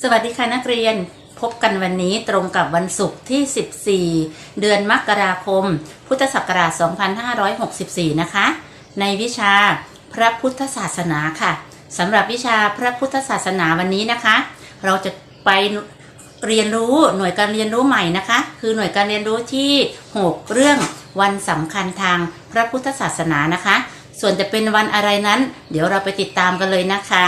สวัสดีค่ะนักเรียนพบกันวันนี้ตรงกับวันศุกร์ที่ 14 เดือนมกราคม พุทธศักราช 2564 นะคะ ในวิชาพระพุทธศาสนาค่ะสำหรับวิชาพระพุทธศาสนาวันนี้นะคะ เราจะไปเรียนรู้หน่วยการเรียนรู้ใหม่นะคะ คือหน่วยการเรียนรู้ที่ 6 เรื่องวันสำคัญทางพระพุทธศาสนานะคะ ส่วนจะเป็นวันอะไรนั้น เดี๋ยวเราไปติดตามกันเลยนะคะ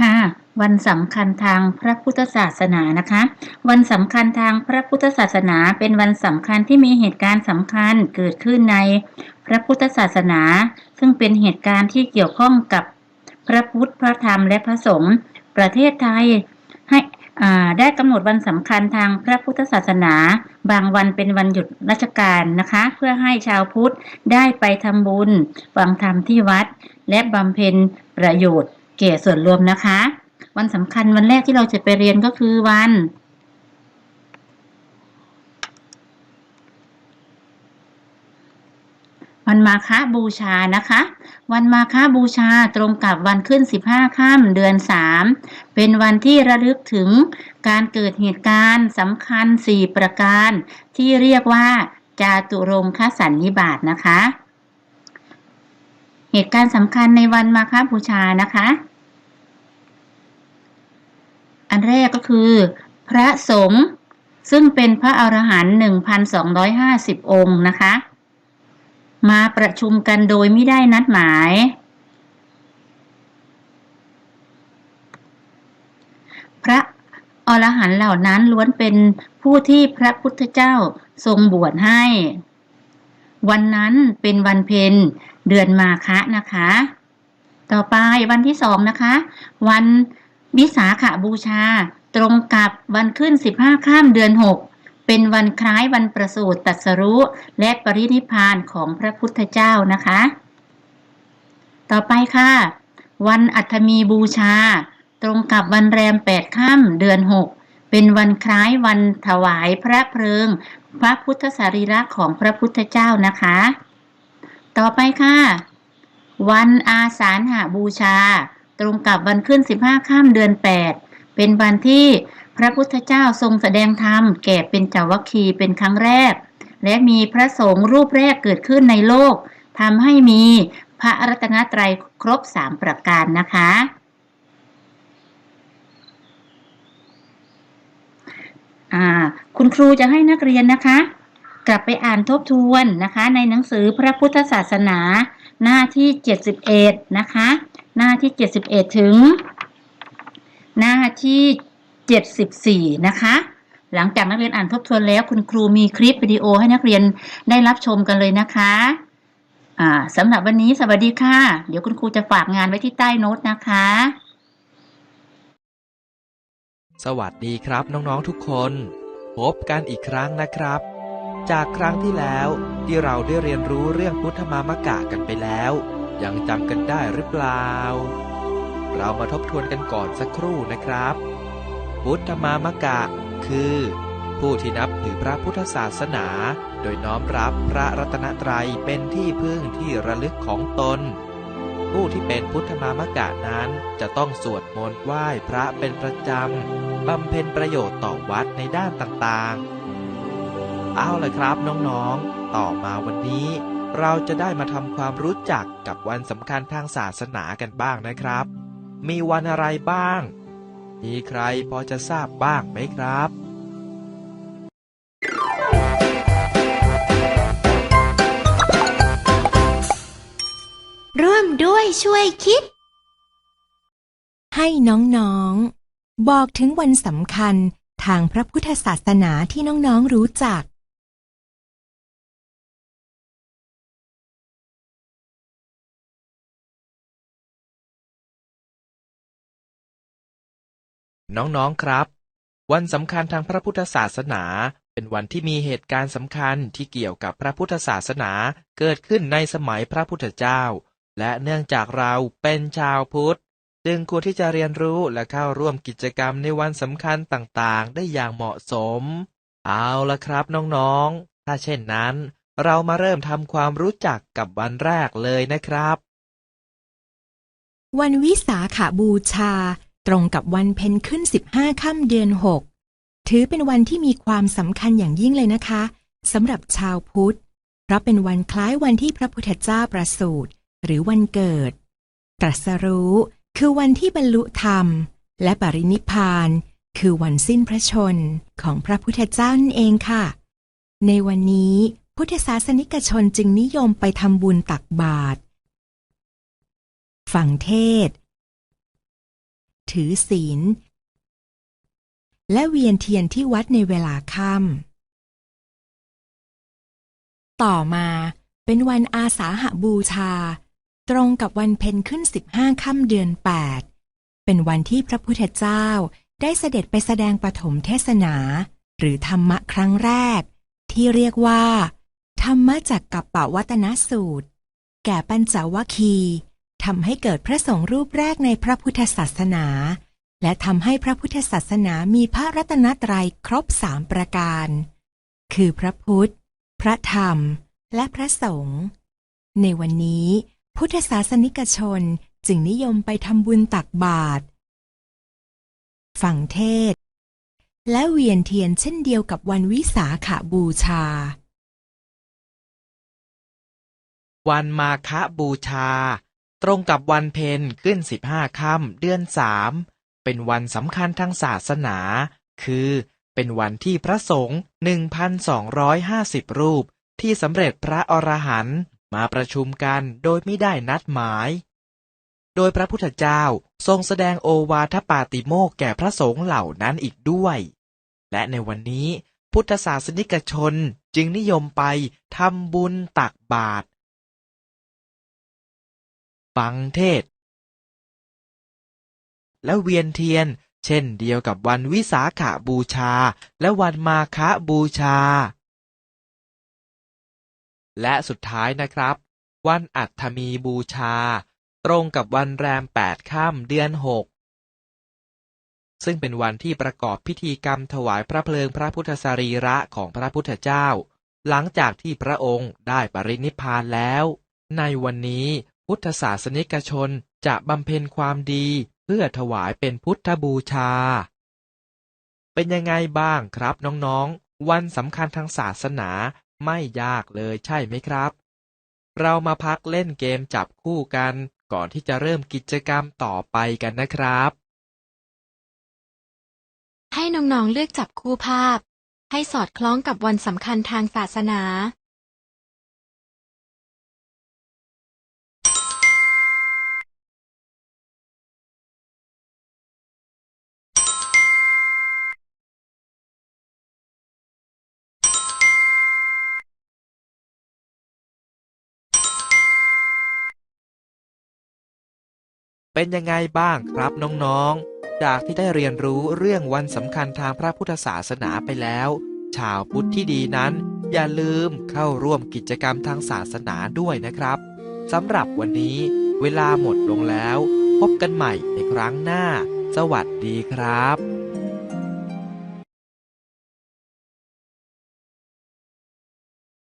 ค่ะ วันสำคัญทางพระพุทธศาสนานะคะ วันสำคัญทางพระพุทธศาสนา เป็นวันสำคัญที่มีเหตุการณ์สำคัญเกิดขึ้นในพระพุทธศาสนา ซึ่งเป็นเหตุการณ์ที่เกี่ยวข้องกับพระพุทธพระธรรมและพระสงฆ์ประเทศไทยให้ได้กำหนดวันสำคัญทางพระพุทธศาสนา บางวันเป็นวันหยุดราชการนะคะ เพื่อให้ชาวพุทธได้ไปทำบุญฟังธรรมที่วัด และบำเพ็ญประโยชน์ เก่ส่วนรวมนะคะ วันสำคัญวันแรกที่เราจะไปเรียนก็คือวัน วันมาฆบูชานะคะ วันมาฆบูชาตรงกับวันขึ้น 15ค่ำเดือน 3 เป็นวันที่ระลึกถึงการเกิดเหตุการณ์สำคัญ 4 ประการ ที่เรียกว่าจาตุรงคสันนิบาตนะคะ เหตุการณ์สำคัญในวันมาฆบูชานะคะ อันแรกก็คือ พระสงฆ์ซึ่งเป็นพระอรหันต์1,250 องค์นะคะ มาประชุมกันโดยไม่ได้นัดหมาย พระอรหันต์เหล่านั้นล้วนเป็นผู้ที่พระพุทธเจ้าทรงบวชให้ วันนั้นเป็นวันเพ็ญเดือนมาคะนะคะ ต่อไปวันที่สองนะคะ วัน วิสาขบูชา ตรงกับวันขึ้น 15 ข้ามเดือน 6 เป็นวันคล้ายวันประสูติตรัสรู้และปรินิพานของพระพุทธเจ้านะคะ ต่อไปค่ะ วันอัฐมีบูชา ตรงกับวันแรม8ค่ำเดือน 6 เป็นวันคล้ายวันถวายพระเพลิง พระพุทธสรีระของพระพุทธเจ้านะคะ ต่อไปค่ะ วันอาสาฬหบูชา ตรงกับวันขึ้น 15ค่ำเดือน 8 เป็นวันที่พระพุทธเจ้าทรงแสดงธรรมแก่เป็นเจาวัคคีเป็นครั้งแรก และมีพระสงฆ์รูปแรกเกิดขึ้นในโลกทำให้มีพระรัตนตรัยครบ 3 ประการนะคะ คุณครูจะให้นักเรียนนะคะ กลับไปอ่านทบทวนนะคะ ในหนังสือพระพุทธศาสนาหน้าที่ 71 นะคะ หน้าที่ 71 ถึง หน้าที่ 74 นะคะ หลังจากนักเรียนอ่านทบทวนแล้วคุณครูมีคลิปวิดีโอให้นักเรียนได้รับชมกันเลยนะคะสำหรับวันนี้สวัสดีค่ะ เดี๋ยวคุณครูจะฝากงานไว้ที่ใต้โน้ตนะคะ สวัสดีครับน้องๆทุกคน พบกันอีกครั้งนะครับ จากครั้งที่แล้วที่เราได้เรียนรู้เรื่องพุทธมามกะกันไปแล้ว ยังจำกันได้หรือเปล่า เรามาทบทวนกันก่อนสักครู่นะครับ พุทธมามกะ คือ ผู้ที่นับถือพระพุทธศาสนา โดยน้อมรับพระรัตนตรัยเป็นที่พึ่งที่ระลึกของตน ผู้ที่เป็นพุทธมามกะนั้นจะต้องสวดมนต์ไหว้พระเป็นประจำบำเพ็ญประโยชน์ต่อวัดในด้านต่างๆ เอาละครับน้องๆ ต่อมาวันนี้ เราจะได้มาทำความรู้จักกับวันสำคัญทางศาสนากันบ้างนะครับ มีวันอะไรบ้าง มีใครพอจะทราบบ้างไหมครับร่วมด้วยช่วยคิด ให้น้องๆ บอกถึงวันสำคัญทางพระพุทธศาสนาที่น้องๆรู้จัก น้องๆ ครับ วันสำคัญทางพระพุทธศาสนา เป็นวันที่มีเหตุการณ์สำคัญที่เกี่ยวกับพระพุทธศาสนาเกิดขึ้นในสมัยพระพุทธเจ้า และเนื่องจากเราเป็นชาวพุทธ จึงควรที่จะเรียนรู้และเข้าร่วมกิจกรรมในวันสำคัญต่างๆ ได้อย่างเหมาะสม เอาละครับน้องๆ ถ้าเช่นนั้น เรามาเริ่มทำความรู้จักกับวันแรกเลยนะครับ วันวิสาขาบูชา ตรงกับวันเพ็ญขึ้น 15 ค่ำเดือน 6 ถือเป็นวันที่มีความสำคัญอย่างยิ่งเลยนะคะสำหรับชาวพุทธ เพราะเป็นวันคล้ายวันที่พระพุทธเจ้าประสูติหรือวันเกิด ตรัสรู้ คือวันที่บรรลุธรรม และปรินิพานคือวันสิ้นพระชนของพระพุทธเจ้านั่นเองค่ะ ในวันนี้พุทธศาสนิกชนจึงนิยมไปทำบุญตักบาตรฟังเทศ ถือศีล และเวียนเทียนที่วัดในเวลาค่ำต่อมาเป็นวันอาสาหบูชา ตรงกับวันเพ็ญขึ้น15ค่ำเดือน8เป็นวันที่พระพุทธเจ้าได้เสด็จไปแสดงปฐมเทศนา หรือธรรมะครั้งแรก ที่เรียกว่า ธรรมะจักกับปวัตนสูตร แก่ปัญจวัคคีย์ ทำให้เกิดพระสงฆ์รูปแรกในพระพุทธศาสนา และทำให้พระพุทธศาสนามีพระรัตนตรัยครบสามประการ คือพระพุทธ พระธรรม และพระสงฆ์ในวันนี้ พุทธศาสนิกชนจึงนิยมไปทำบุญตักบาตรฟังเทศ และเวียนเทียนเช่นเดียวกับวันวิสาขาบูชา วันมาฆบูชา ตรงกับวันเพ็ญขึ้น15ค่ำเดือนสามเป็นวันสำคัญทางศาสนา คือเป็นวันที่พระสงฆ์1,250 รูป ที่สำเร็จพระอรหันต์มาประชุมกันโดยไม่ได้นัดหมาย โดยพระพุทธเจ้าทรงแสดงโอวาทปาติโมกแก่พระสงฆ์เหล่านั้นอีกด้วย และในวันนี้พุทธศาสนิกชนจึงนิยมไปทำบุญตักบาตร ฟังเทศ และเวียนเทียน เช่นเดียวกับวันวิสาขาบูชา และวันมาฆบูชา และสุดท้ายนะครับ วันอัฏฐมีบูชา ตรงกับวันแรมแปดค่ำเดือนหกซึ่งเป็นวันที่ประกอบพิธีกรรมถวายพระเพลิงพระพุทธสรีระของพระพุทธเจ้า หลังจากที่พระองค์ได้ปรินิพพานแล้ว ในวันนี้ พุทธศาสนิกชนจะบำเพ็ญความดีเพื่อถวายเป็นพุทธบูชา เป็นยังไงบ้างครับน้องๆ วันสำคัญทางศาสนาไม่ยากเลยใช่ไหมครับ เรามาพักเล่นเกมจับคู่กันก่อนที่จะเริ่มกิจกรรมต่อไปกันนะครับ ให้น้องๆเลือกจับคู่ภาพ ให้สอดคล้องกับวันสำคัญทางศาสนา เป็นยังไงบ้างครับน้องๆ จากที่ได้เรียนรู้เรื่องวันสำคัญทางพระพุทธศาสนาไปแล้ว ชาวพุทธที่ดีนั้น อย่าลืมเข้าร่วมกิจกรรมทางศาสนาด้วยนะครับสำหรับวันนี้ เวลาหมดลงแล้ว พบกันใหม่ในครั้งหน้า สวัสดีครับ